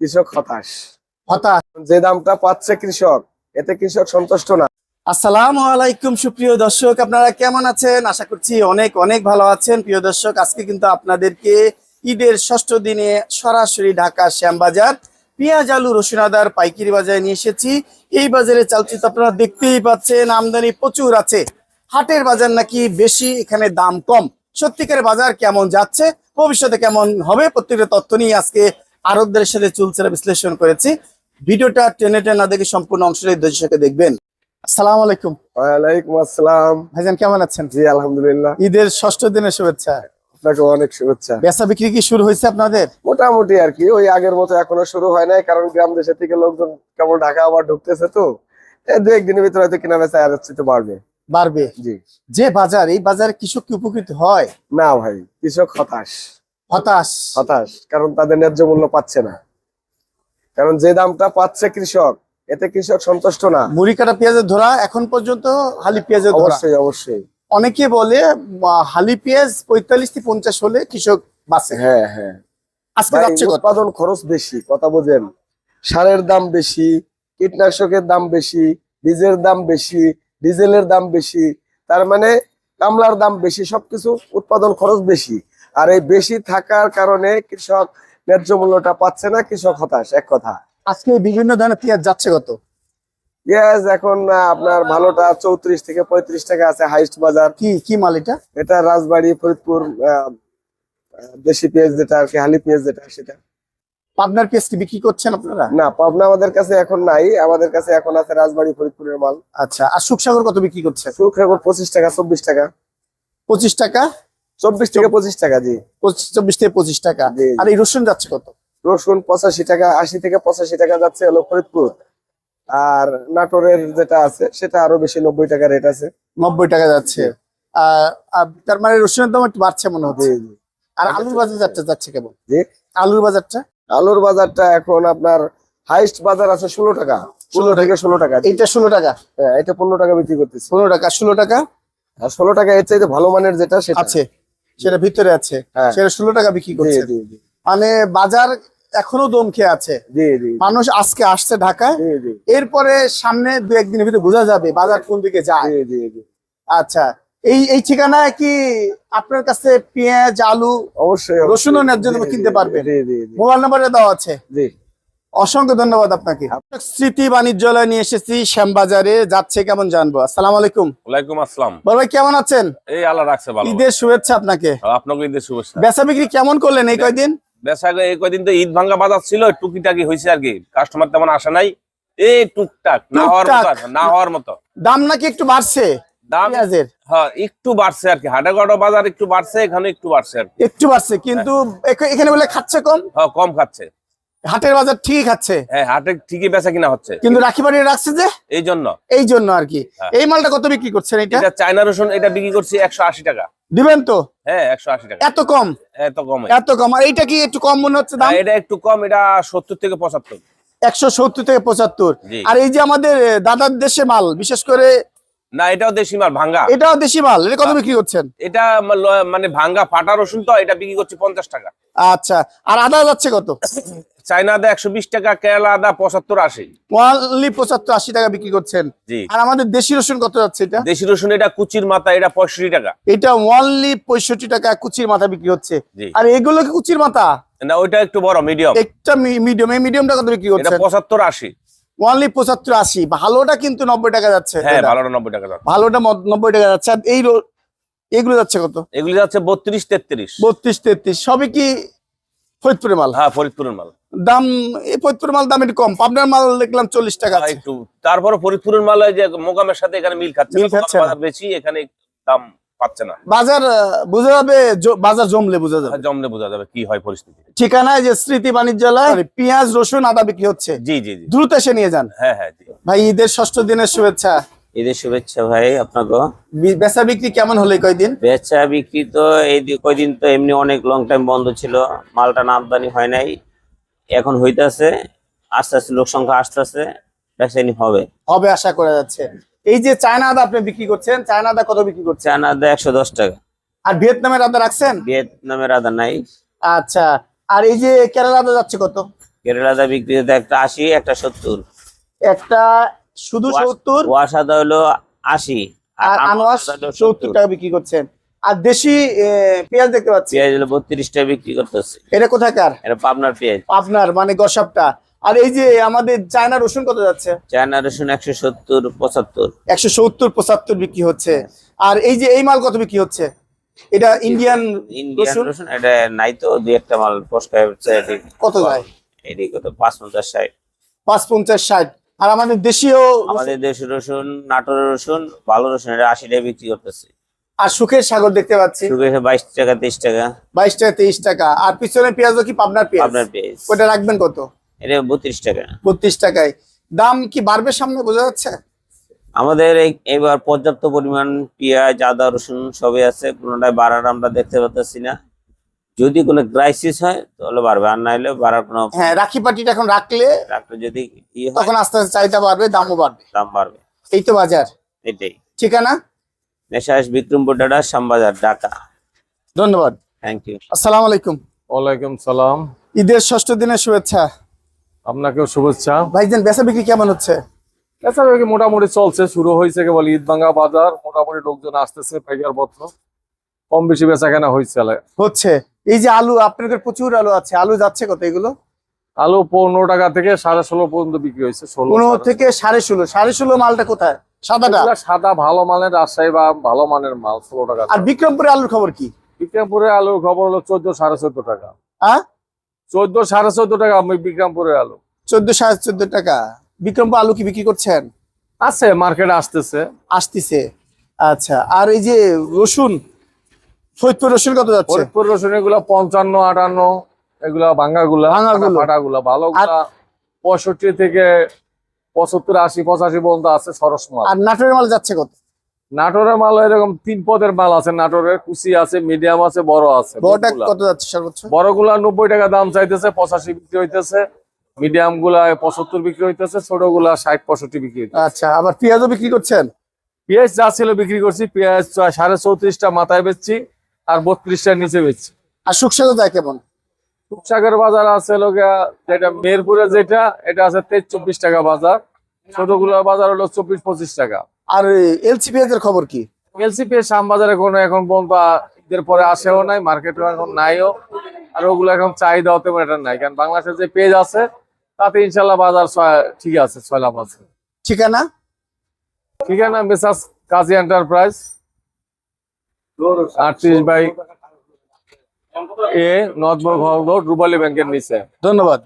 কৃষক হতাশ। হতাশ। যে দামটা পাচ্ছে কৃষক এতে কৃষক সন্তুষ্ট না। আসসালামু আলাইকুম সুপ্রিয় দর্শক আপনারা কেমন আছেন? আশা করছি অনেক অনেক ভালো আছেন। প্রিয় দর্শক আজকে কিন্তু আপনাদেরকে ঈদের ষষ্ঠ দিনে সরাসরি ঢাকা শ্যামবাজার পেঁয়াজ আলু রসুন আদার পাইকারি বাজারে নিয়ে এসেছি। এই বাজারে চালচিত্র আপনারা দেখতেই পাচ্ছেন আমদানি প্রচুর আছে। হাটের বাজার নাকি বেশি এখানে দাম কম। সত্যিকারের বাজার কেমন যাচ্ছে ভবিষ্যতে কেমন হবে প্রত্যেকটা তথ্য নিয়ে আজকে আরবদের সাথে চুলচেরা বিশ্লেষণ করেছি। ভিডিওটা টেনে টেনে না দেখে সম্পূর্ণ অংশটাই সাথে দেখবেন। আসসালামু আলাইকুম। ওয়ালাইকুম আসসালাম। ভাইজান কেমন আছেন? জি আলহামদুলিল্লাহ। ঈদের ষষ্ঠ দিনের শুভেচ্ছা। আপনাকে অনেক শুভেচ্ছা। বেচা বিক্রি কি শুরু হয়েছে আপনাদের? মোটামুটি আর কি ওই আগের মতো এখনও শুরু হয় নাই কারণ গ্রাম দেশের থেকে লোকজন কেবল ঢাকা আবার ঢুকতেছে তো। দু একদিনের ভিতরে হয়তো কিনা বেচা আর হচ্ছে তো বাড়বে। বাড়বে। জি। যে বাজার এই বাজারে কৃষক কি উপকৃত হয়? না ভাই কৃষক হতাশ। হতাশ। হতাশ কারণ তাদের ন্যায্য মূল্য পাচ্ছে না। কারণ যে দামটা পাচ্ছে কৃষক এতে কৃষক সন্তুষ্ট না। মুড়ি কাটা পেঁয়াজের ধরা এখন পর্যন্ত হালি পেঁয়াজের ধরা। অবশ্যই অবশ্যই। অনেকে বলে হালি পেঁয়াজ পঁয়তাল্লিশ থেকে পঞ্চাশ হলে কৃষক বাঁচে। হ্যাঁ হ্যাঁ। আজকে যাচ্ছে উৎপাদন খরচ বেশি কথা বোঝেন। সারের দাম বেশি কীটনাশকের দাম বেশি বীজের দাম বেশি ডিজেলের দাম বেশি তার মানে কামলার দাম বেশি সবকিছু উৎপাদন খরচ বেশি। আর এই বেশি থাকার কারণে কৃষক ন্যায্য মূল্যটা পাচ্ছে না কৃষক হতাশ এক কথা। আজকে বিভিন্ন ধরনের পেঁয়াজ যাচ্ছে কত? পেঁয়াজ এখন আপনার ভালোটা চৌত্রিশ থেকে পঁয়ত্রিশ টাকা আছে হাইস্ট বাজার। কি কি মাল এটা? এটা রাজবাড়ি ফরিদপুর দেশি পেঁয়াজ যেটা আর কি হালি পেঁয়াজ যেটা সেটা। পাবনার পেঁয়াজ বিক্রি করছেন আপনারা? না পাবনা আমাদের কাছে এখন নাই আমাদের কাছে এখন আছে রাজবাড়ি ফরিদপুরের মাল। আচ্ছা আর সুখসাগর কত বিক্রি করছেন সুখসাগর পঁচিশ টাকা চব্বিশ টাকা। পঁচিশ টাকা? চব্বিশ থেকে পঁচিশ টাকা জি। চব্বিশ থেকে পঁচিশ টাকা। আর এই রসুন যাচ্ছে কত? রসুন পঁচাশি টাকা আশি থেকে পঁচাশি টাকা যাচ্ছে হলো ফরিদপুর। আর নাটোরের যেটা আছে সেটা আরও বেশি নব্বই টাকা রেট আছে। নব্বই টাকা যাচ্ছে। আর তার মানে রসুনের দাম একটু বাড়ছে মনে হচ্ছে। আর আলুর বাজারটা যাচ্ছে কেমন? জি। আলুর বাজারটা? আলুর বাজারটা এখন আপনার হাইস্ট বাজার আছে ষোলো টাকা। ষোলো থেকে ষোলো টাকা। এইটা ষোলো টাকা? হ্যাঁ, এটা পনেরো টাকা বিক্রি করতেছি। পনেরো টাকা ষোলো টাকা? ষোলো টাকা এর চাইতে ভালো মানের যেটা সেটা। আছে। সেটা ভিতরে আছে হ্যাঁ। সেটা ষোলো টাকা বিক্রি করছে। মানে বাজার এখনও দম খেয়ে আছে মানুষ আজকে আসছে ঢাকায়। এরপরে সামনে দু একদিনের ভিতরে বোঝা যাবে বাজার কোন দিকে যায়। আচ্ছা এই এই ঠিকানায় কি আপনার কাছে পেঁয়াজ আলু অবশ্যই রসুনও ন্যায্য কিনতে পারবেন। জি মোবাইল নাম্বারে দেওয়া আছে। জি। অসংখ্য ধন্যবাদ আপনাকে। স্মৃতি বাণিজ্যালয় নিয়ে এসেছি শ্যামবাজারে। যাচ্ছে কেমন জানব? আসসালাম আলাইকুম। ওয়ালাইকুম আসসালাম। বড় ভাই কেমন আছেন? এই আল্লাহ রাখছে ভালো। ঈদের শুভেচ্ছা আপনাকে। আপনাকে ঈদের শুভেচ্ছা। বেচা বিক্রি কেমন করলেন এই কয়দিন? বেচা এই কয়দিন তো ঈদ ভাঙ্গা বাজার ছিল টুকিটাকি হয়েছে আর কি। কাস্টমার তেমন আসে নাই। এই টুকটাক না হওয়ার মতো না হওয়ার মতো। দাম নাকি একটু বাড়ছে? দাম হ্যাঁ একটু বাড়ছে আর কি। হাটাগড় বাজার একটু বাড়ছে এখানে একটু বাড়ছে আর একটু বাড়ছে কিন্তু এখানে বলে খাচ্ছে কম? হ্যাঁ কম খাচ্ছে। হাটের বাজার ঠিক খাচ্ছে। হ্যাঁ হাটে ঠিকই বেচা কিনা হচ্ছে। কিন্তু রাখি বাড়ি রাখছে যে? এই জন্য। এই জন্য আর কি। হ্যাঁ। এই মালটা কত বিক্রি করছেন এটা? এটা চায়না রসুন এটা বিক্রি করছি একশো আশি টাকা। দিবেন তো? হ্যাঁ একশো আশি টাকা। এত কম? এত কমে এত কম। আর এইটা কি একটু কম মনে হচ্ছে দাম? হ্যাঁ, এটা একটু কম এটা সত্তর থেকে পঁচাত্তর। একশো সত্তর থেকে পঁচাত্তর। আর এই যে আমাদের দাদার দেশে মাল বিশেষ করে না এটাও দেশি মাল ভাঙ্গা। এটাও দেশি মাল। এটা কত বিক্রি করছেন? এটা মানে ভাঙ্গা ফাটা রসুন তো এটা বিক্রি করছি পঞ্চাশ টাকা। আচ্ছা। আর আদা যাচ্ছে কত? চায়না আদা একশো বিশ টাকা কেরালা আদা পঁচাত্তর আশি। পঁচাত্তর আশি টাকা বিক্রি করছেন। জি। আর আমাদের দেশি রসুন কত যাচ্ছে এটা? দেশি রসুন এটা কুচির মাথা এটা পঁয়ষট্টি টাকা। এটা পঁয়ষট্টি টাকা কুচির মাথা বিক্রি হচ্ছে। আর এগুলো কি কুচির মাথা? না ওইটা একটু বড় মিডিয়াম একটা মিডিয়াম এই মিডিয়ামটা কত বিক্রি পঁচাত্তর আশি। ওয়ানলি পঁচাত্তর আশি। ভালোটা কিন্তু নব্বই টাকা যাচ্ছে হ্যাঁ। ভালোটা নব্বই টাকা যাচ্ছে। ভালোটা নব্বই টাকা যাচ্ছে। আর এই এগুলো যাচ্ছে কত? এগুলি যাচ্ছে বত্রিশ তেত্রিশ। বত্রিশ তেত্রিশ। সবই কি ফরিদপুরের মাল? হ্যাঁ ফরিদপুরের মাল। দাম এই ফরিদপুরের মাল দাম একটু কম। পাবনার মাল দেখলাম চল্লিশ টাকা হ্যাঁ, একটু। তারপরে ফরিদপুরের মাল যে মোকামের সাথে এখানে মিল খাচ্ছে মিল খাচ্ছে বেশি এখানে দাম পাচ্ছে না। বাজার বোঝা যাবে বাজার জমলে বোঝা যাবে। হ্যাঁ, জমলে বোঝা যাবে কি হয় পরিস্থিতি। ঠিকানায় যে স্মৃতি বাণিজ্যালয় পেঁয়াজ রসুন আদা বিক্রি হচ্ছে। জি জি জি। দ্রুত এসে নিয়ে যান। হ্যাঁ হ্যাঁ ভাই ঈদের ষষ্ঠ দিনের শুভেচ্ছা। ঈদের শুভেচ্ছা ভাই আপনাকে। বেচা বিক্রি কেমন হলো কয়দিন? বেচা বিক্রি তো এই কয়দিন তো এমনি অনেক লং টাইম বন্ধ ছিল মালটা না আমদানি হয় নাই। এখন হইতাছে আস্তে আস্তে লোক সংখ্যা আসতেছে বেচানি হবে। হবে আশা করা যাচ্ছে। এই যে চায়না আদা আপনি বিক্রি করছেন চায়না আদা কত বিক্রি করছেন? চায়না আদা একশো দশ টাকা। আর ভিয়েতনামের আদা রাখছেন? ভিয়েতনামের আদা নাই। আচ্ছা আর এই যে কেরালা আদা যাচ্ছে কত? কেরালাদা বিক্রি হতো একটা আশি একটা সত্তর। একটা শুধু ওয়াশ- সত্তর? ওয়াসাদা হলো আশি আর আনোয়ার হলো সত্তর টাকা বিক্রি করছেন। আর দেশি পেঁয়াজ দেখতে পাচ্ছি। পেঁয়াজ হলো বত্রিশ টাকা বিক্রি করতেছে। এটা কোথাকার এটা পাবনার পেঁয়াজ। আপনার মানে গসাপটা। আর এই যে আমাদের চায়না রসুন কত যাচ্ছে? চায়না রসুন একশো সত্তর পঁচাত্তর। একশো সত্তর পঁচাত্তর বিক্রি হচ্ছে। আর এই যে এই মাল কত বিক্রি হচ্ছে? এটা ইন্ডিয়ান রসুন? এটা নাই তো দুই একটা মাল পস্কায় কত যায়? এদিকে কত পাঁচ পঞ্চাশ ষাট। পাঁচ পঞ্চাশ ষাট। আর আমাদের দেশীয় আমাদের দেশি রসুন নাটোরের রসুন ভালো রসুন এটা আশি টাকা বিক্রি করতেছে। আর সুখের সাগর দেখতে পাচ্ছি। বাইশ টাকা তেইশ টাকা। বাইশ টাকা তেইশ টাকা। আর পিছনে পেঁয়াজও কি পাবনার পেঁয়াজ? আপনার পেঁয়াজ। ওটা রাখবেন কত? এটা বত্রিশ টাকা। বত্রিশ টাকায়। দাম কি বাড়বে সামনে বোঝা যাচ্ছে? আমাদের এবার পর্যাপ্ত পরিমাণ পেঁয়াজ আদা রসুন সবই আছে। কোনোটাই বাড়ার আমরা দেখতে পাচ্ছি না। যদি কোনো ক্রাইসিস হয় তাহলে বাড়বে। আর না হলে বাড়ার কোনো হ্যাঁ রাখি পাটিটা এখন রাখলে রাখলে যদি হয় তখন আস্তে আস্তে চাহিদা বাড়বে দামও বাড়বে। দাম বাড়বে। এই তো বাজার। এটাই। ঠিকানা? নেশাস বিক্রমপুর ডাটা শ্যামবাজার ঢাকা। ধন্যবাদ। থ্যাংক ইউ আসসালামু আলাইকুম। ওয়ালাইকুম সালাম। ঈদের ষষ্ঠ দিনের শুভেচ্ছা। আপনাকেও শুভেচ্ছা। ভাইজান বেচা বিক্রি কেমন হচ্ছে? এছাড়া কি মোটামুটি চলছে শুরু হয়েছে কেবল ঈদভাঙ্গা বাজার মোটামুটি লোকজন আসতেছে পাইকার পত্র কম বেশি বেচা কেনা হয়েছে হচ্ছে। এই যে আলু আপনাদের প্রচুর আলু আছে। আলু যাচ্ছে কত এগুলো? আলু পনেরো টাকা থেকে সাড়ে ষোলো পর্যন্ত বিক্রি হয়েছে ষোলো পনেরো থেকে সাড়ে ষোলো। সাড়ে ষোলো মালটা কোথায়? সাদাটা? সাদা ভালো মানের রাজশাহী বা ভালো মানের মাল ষোলো টাকা আর বিক্রমপুরে আলুর খবর কি? বিক্রমপুরে আলুর খবর হলো চোদ্দ সাড়ে চোদ্দ টাকা। হ্যাঁ? চোদ্দ সাড়ে চোদ্দ টাকা বিক্রমপুরের আলু। চোদ্দ সাড়ে চোদ্দ টাকা। বিক্রমপুর আলু কি বিক্রি করছেন? আছে মার্কেটে আসতেছে। আসতিছে। আচ্ছা আর এই যে রসুন ফরিদপুর রসুন কত যাচ্ছে? ফরিদপুর রসুন এগুলা পঞ্চান্ন আটান্ন এগুলা ভাঙ্গা গুলা ভাঙাগুলো। ভালো পঁয়ষট্টি থেকে পঁচাত্তর আশি পঁচাশি পর্যন্ত আছে সরস মাল। আর নাটোরের মাল যাচ্ছে কত? নাটোরের মাল এরকম তিন পদের মাল আছে। নাটোরের কুচি আছে মিডিয়াম আছে বড় আছে। কত যাচ্ছে সর্বোচ্চ? বড়গুলা নব্বই টাকা দাম চাইতেছে পঁচাশি বিক্রি হইতেছে। মিডিয়ামগুলা পঁচাত্তর বিক্রি হইতেছে ছোটগুলা ষাট পঁয়ষট্টি বিক্রি হইতেছে। আচ্ছা আবার পেঁয়াজও বিক্রি করছেন? পেঁয়াজ যা ছিল বিক্রি করছি পেঁয়াজ সাড়ে চৌত্রিশটা মাথায় বেচছি আর বত্রিশটার নিচে বেচছি। আর শুকসাগর যায় কেমন? টুকসাগের বাজার আছে লোকা যেটা মেহেরপুরে যেটা এটা আছে তেইশ চব্বিশ টাকা বাজার। ছোটগুলোর বাজার হলো চব্বিশ পঁচিশ টাকা। আর এলসি এর খবর কি? এলসিপি শ্যাম বাজারে কোনো এখন আ- ঈদের পরে আসেও নাই মার্কেটে এখন নাইও আর ওগুলো এখন চাহিদা তেমন এটা নাই কারণ বাংলাদেশের যে পেজ আছে তাতে ইনশাল্লাহ বাজার ঠিক আছে ছয় লাভ আছে। ঠিকানা? ঠিক আছে না মেসাস কাজী এন্টারপ্রাইজ আটত্রিশ বাই এ নর্থ রোড রুবালি ব্যাংকের নিচে। ধন্যবাদ।